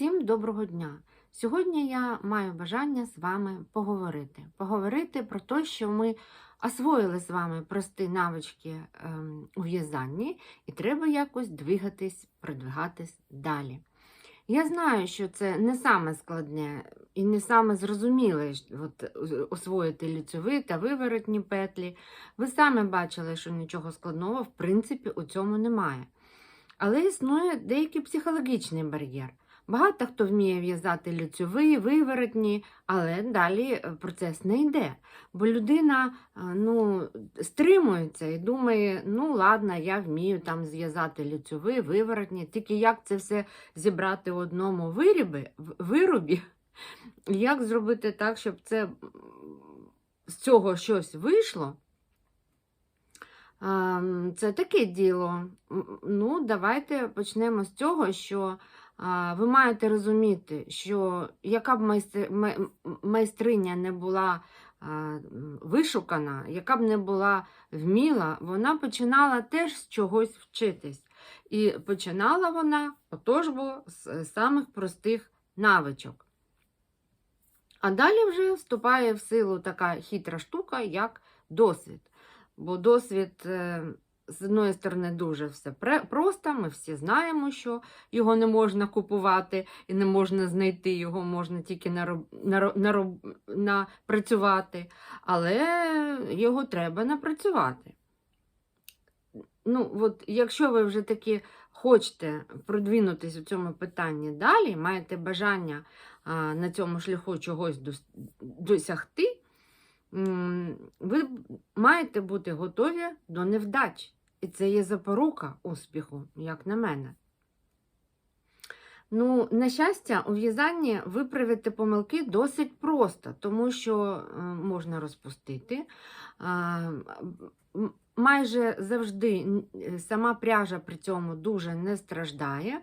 Всім доброго дня! Сьогодні я маю бажання з вами поговорити. Поговорити про те, що ми освоїли з вами прості навички ем, у в'язанні, і треба якось двигатись, продвигатись далі. Я знаю, що це не саме складне і не саме зрозуміле от, освоїти ліцьові та виворотні петлі. Ви самі бачили, що нічого складного в принципі у цьому немає. Але існує деякий психологічний бар'єр. Багато хто вміє в'язати лицьові, виворотні, але далі е, процес не йде. Бо людина е, ну, стримується і думає, ну ладно, я вмію там зв'язати лицьові, виворотні, тільки як це все зібрати в одному виробі, в- виробі, як зробити так, щоб це, з цього щось вийшло. Ем, Це таке діло. Ну, давайте почнемо з цього, що ви маєте розуміти, що яка б майстри- майстриня не була вишукана, яка б не була вміла, вона починала теж з чогось вчитись. І починала вона, отож бо, з самих простих навичок. А далі вже вступає в силу така хитра штука, як досвід. Бо досвід, е, з одної сторони, дуже все просто. Ми всі знаємо, що його не можна купувати і не можна знайти, його можна тільки напрацювати, але його треба напрацювати. Ну, от, якщо ви вже таки хочете продвинутись у цьому питанні далі, маєте бажання а, на цьому шляху чогось досягти, ви маєте бути готові до невдач. І це є запорука успіху, як на мене. Ну, на щастя, у в'язанні виправити помилки досить просто, тому що е, можна розпустити. А, майже завжди е, сама пряжа при цьому дуже не страждає.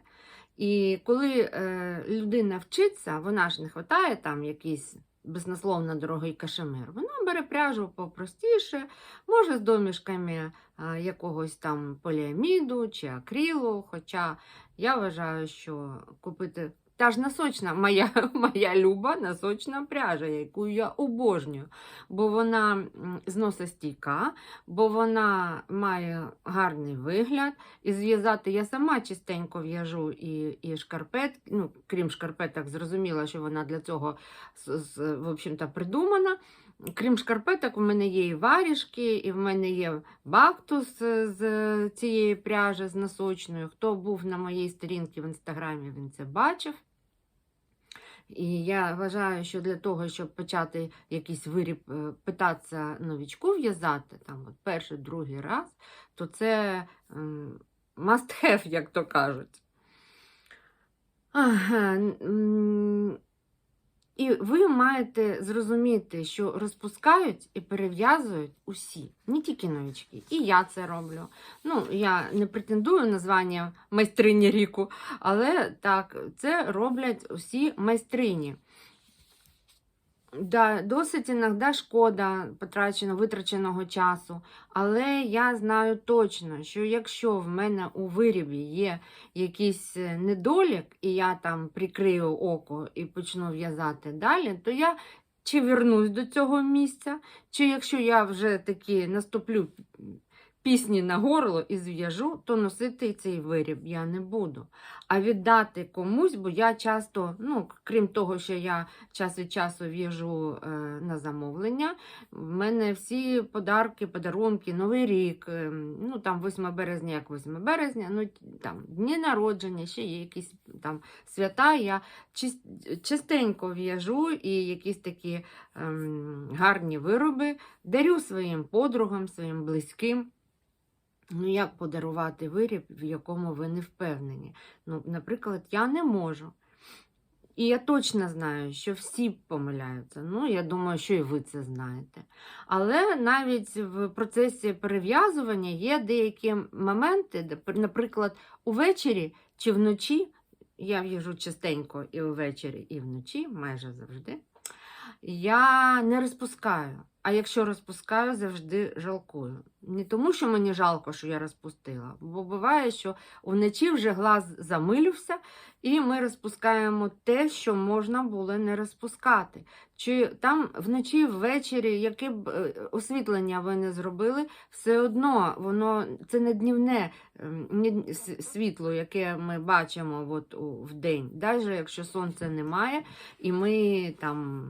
І коли е, людина вчиться, вона ж не хватає там якийсь безнасловно дорогий кашемир. Вона бере пряжу попростіше, може з домішками якогось там поліаміду чи акрилу. Хоча я вважаю, що купити та ж носочна, моя, моя люба носочна пряжа, яку я обожнюю, бо вона зносостійка, бо вона має гарний вигляд. І зв'язати я сама частенько в'яжу і, і шкарпет, ну, крім шкарпеток, зрозуміла, що вона для цього в общем-то, придумана. Крім шкарпеток, у мене є і варіжки, і в мене є бактус з з цієї пряжі з носочною. Хто був на моїй сторінці в інстаграмі, він це бачив. І я вважаю, що для того, щоб почати якийсь виріб е, питатися новічку в'язати, там от перший, другий раз, то це must have, як то кажуть. Ага, і ви маєте зрозуміти, що розпускають і перев'язують усі, не тільки новички. І я це роблю. Ну, я не претендую на звання майстрині ріку, але так, це роблять усі майстрині. Да, досить іноді шкода потрачено, витраченого часу, але я знаю точно, що якщо в мене у вирібі є якийсь е, недолік, і я там прикрию око і почну в'язати далі, то я чи вернусь до цього місця, чи якщо я вже таки наступлю пісні на горло і зв'яжу, то носити цей виріб я не буду. А віддати комусь, бо я часто, ну, крім того, що я час від часу в'яжу е, на замовлення, в мене всі подарки, подарунки, Новий рік, е, ну там 8 березня, як 8 березня, ну там дні народження, ще є якісь там свята. Я частенько в'яжу і якісь такі ем, гарні вироби дарю своїм подругам, своїм близьким. Ну, як подарувати виріб, в якому ви не впевнені? Ну, наприклад, я не можу. І я точно знаю, що всі помиляються. Ну, я думаю, що і ви це знаєте. Але навіть в процесі перев'язування є деякі моменти, наприклад, увечері чи вночі, я в'яжу частенько і увечері, і вночі, майже завжди, я не розпускаю. А якщо розпускаю, завжди жалкую. Не тому, що мені жалко, що я розпустила, бо буває, що вночі вже глаз замилився, і ми розпускаємо те, що можна було не розпускати. Чи там вночі, ввечері, яке б е, освітлення ви не зробили, все одно воно це не днівне ем, світло, яке ми бачимо от, в день, навіть якщо сонця немає, і ми там.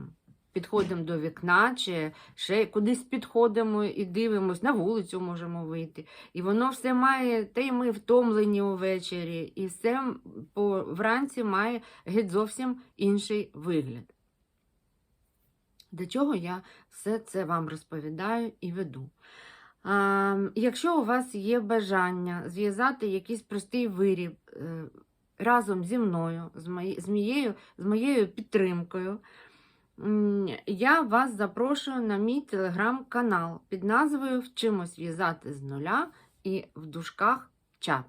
Підходимо до вікна, чи ще кудись підходимо і дивимось, на вулицю можемо вийти. І воно все має, та й ми втомлені увечері, і все по, вранці має геть зовсім інший вигляд. До чого я все це вам розповідаю і веду. А, якщо у вас є бажання зв'язати якийсь простий виріб е, разом зі мною, з, моєю, з моєю підтримкою, я вас запрошую на мій телеграм-канал під назвою Вчимось в'язати з нуля і в дужках чат.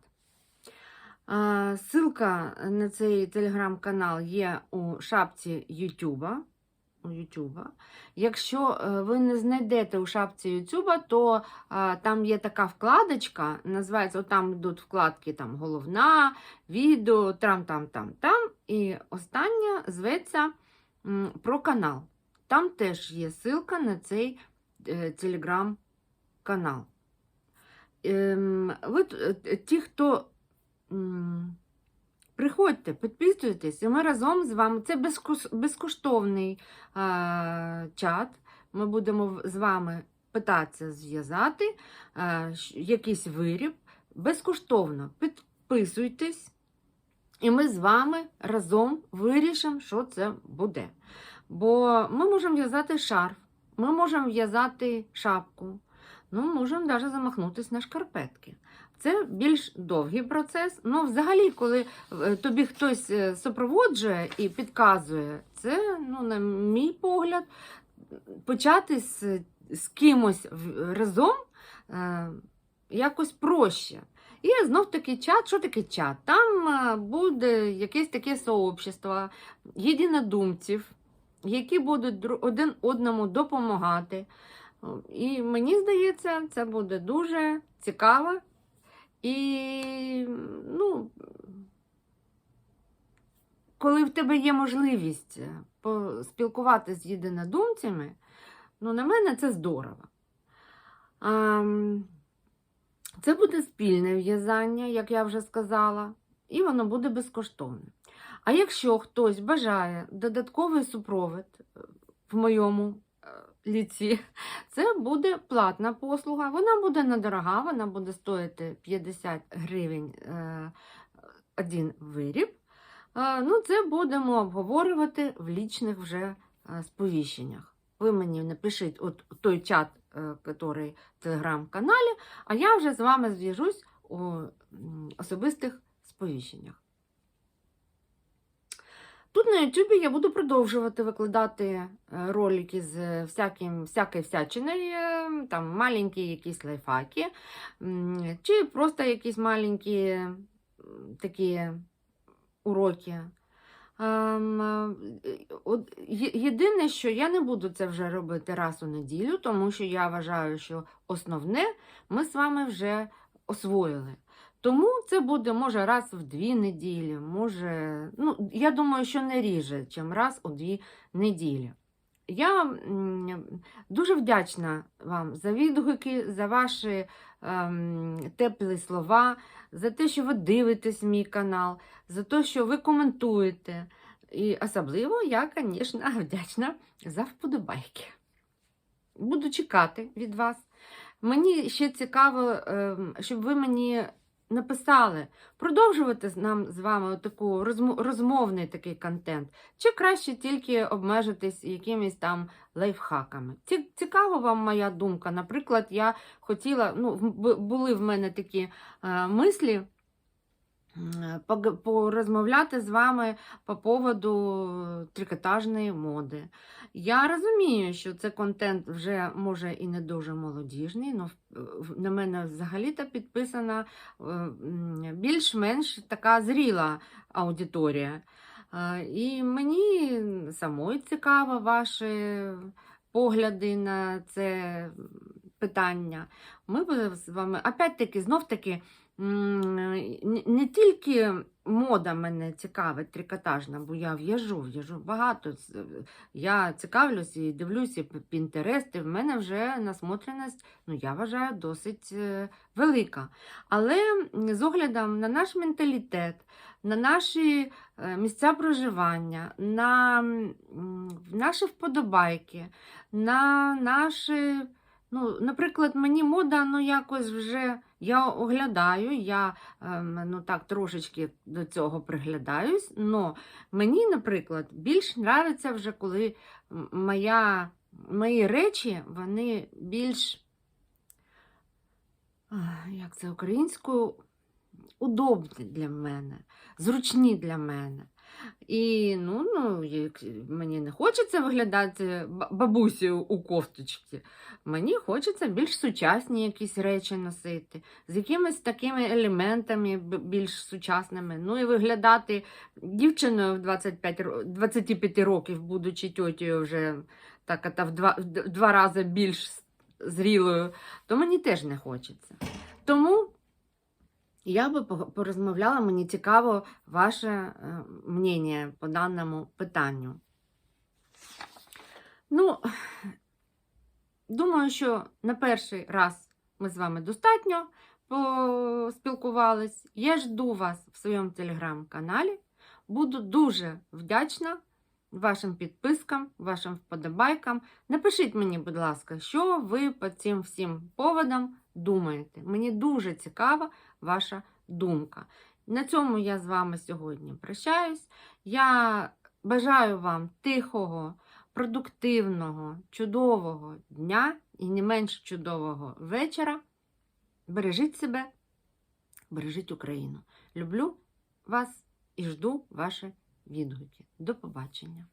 А, Ссылка на цей телеграм-канал є у шапці Ютуба. Ютуба. Якщо е, ви не знайдете у шапці Ютуба, то а, там є така вкладочка, називається, там йдуть вкладки там, головна, відео, там, там, там, там. І остання зветься про канал. Там теж є ссылка на цей е, телеграм-канал. Ем, ви, е, ті, хто приходьте, підписуйтесь, і ми разом з вами. Це безкоштовний чат. Ми будемо з вами питатися зв'язати якийсь виріб. Безкоштовно підписуйтесь, і ми з вами разом вирішимо, що це буде. Бо ми можемо в'язати шарф, ми можемо в'язати шапку, ну, можемо навіть замахнутися на шкарпетки. Це більш довгий процес. Ну, взагалі, коли е, тобі хтось е, супроводжує і підказує, це, ну, на мій погляд, почати з, з кимось разом е, якось проще. І знов таки чат. Що таке чат? Там е, буде якесь таке сообщество єдинодумців, які будуть один одному допомагати. І мені здається, це буде дуже цікаво. І, ну, коли в тебе є можливість поспілкуватися з єдинодумцями, ну, на мене це здорово. А, це буде спільне в'язання, як я вже сказала, і воно буде безкоштовне. А якщо хтось бажає додатковий супровід е, в моєму е, ліці, це буде платна послуга. Вона буде недорога, вона буде стоїти 50 гривень е, один виріб. Ну, це будемо обговорювати в лічних вже сповіщеннях. Ви мені напишіть от той чат, який в телеграм-каналі, а я вже з вами зв'яжусь у особистих сповіщеннях. Тут на Ютубі я буду продовжувати викладати е, ролики з всяким, всякою всячиною, е, там маленькі якісь лайфхаки, чи просто якісь маленькі такі уроки. Ем, е, Єдине, що я не буду це вже робити раз у неділю, тому що я вважаю, що основне ми з вами вже освоїли. Тому це буде може раз в дві неділі, може, ну, я думаю, що не ріже, чим раз у дві неділі. Я дуже вдячна вам за відгуки, за ваші ем, теплі слова, за те, що ви дивитесь мій канал, за те, що ви коментуєте. І особливо я, звісно, вдячна за вподобайки. Буду чекати від вас. Мені ще цікаво, ем, щоб ви мені написали, продовжувати нам з вами таку розмо- розмовний такий контент, чи краще тільки обмежитись якимись там лайфхаками. Ці- Цікава вам моя думка. Наприклад, я хотіла, ну, були в мене такі е, мислі. Порозмовляти з вами по поводу трикотажної моди. Я розумію, що це контент вже може і не дуже молодіжний, але на мене взагалі-то підписана е, більш-менш така зріла аудиторія. Е, І мені самої цікаво ваші погляди на це питання. Ми будемо з вами, опять-таки, знов-таки, не- не тільки мода мене цікавить трикотажна, бо я в'яжу, в'яжу багато. Я цікавлюсь і дивлюся Пінтерест, і в мене вже насмотреність, ну, я вважаю, досить е, велика. Але з оглядом на наш менталітет, на наші е, місця проживання, на наші вподобайки, на наші. Ну, наприклад, мені мода ну, якось вже я оглядаю, я ем, ну, так трошечки до цього приглядаюсь. Но мені, наприклад, більш нравиться вже, коли моя, мої речі вони більш, як це українською, удобні для мене, зручні для мене. І ну, ну, як мені не хочеться виглядати ба- бабусею у кофточці. Мені хочеться більш сучасні якісь речі носити, з якимись такими елементами більш сучасними. Ну і виглядати дівчиною в 25, ро- 25 років, будучи тьотєю вже так, ата в два, в два рази більш зрілою, то мені теж не хочеться. Тому я би порозмовляла, мені цікаво ваше е, мнення по даному питанню. Ну, думаю, що на перший раз ми з вами достатньо поспілкувались. Я жду вас в своєму телеграм-каналі. Буду дуже вдячна вашим підпискам, вашим вподобайкам. Напишіть мені, будь ласка, що ви по цим всім поводам думаєте. Мені дуже цікава ваша думка. На цьому я з вами сьогодні прощаюсь. Я бажаю вам тихого, продуктивного, чудового дня і не менш чудового вечора. Бережіть себе, бережіть Україну. Люблю вас і жду ваші відгуки. До побачення!